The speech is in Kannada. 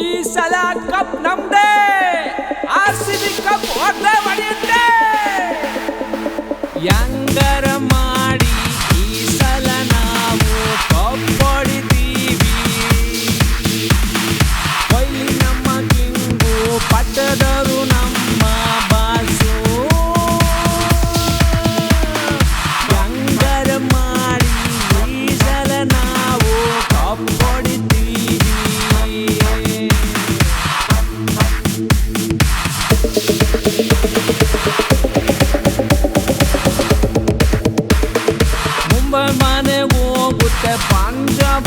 ಈ ಸಲ ಕಪ್ ನಮ್ದೇ. ಆರ್ ಸಿ ಬಿ ಕಪ್ ಹೊಡೆದೇ ಹೊಡೆಯುತ್ತೆ ಯಂಗರ ಮಾಡಿ ಈ ಸಲ ನಾವು ಕಪ್ ಹೊಡಿತೀವಿ. ಕೈ ನಮ್ಮ ಕಿಂಗು ಪಟ್ಟದ মুম্বাই মানে ও গোটে পাঞ্জাব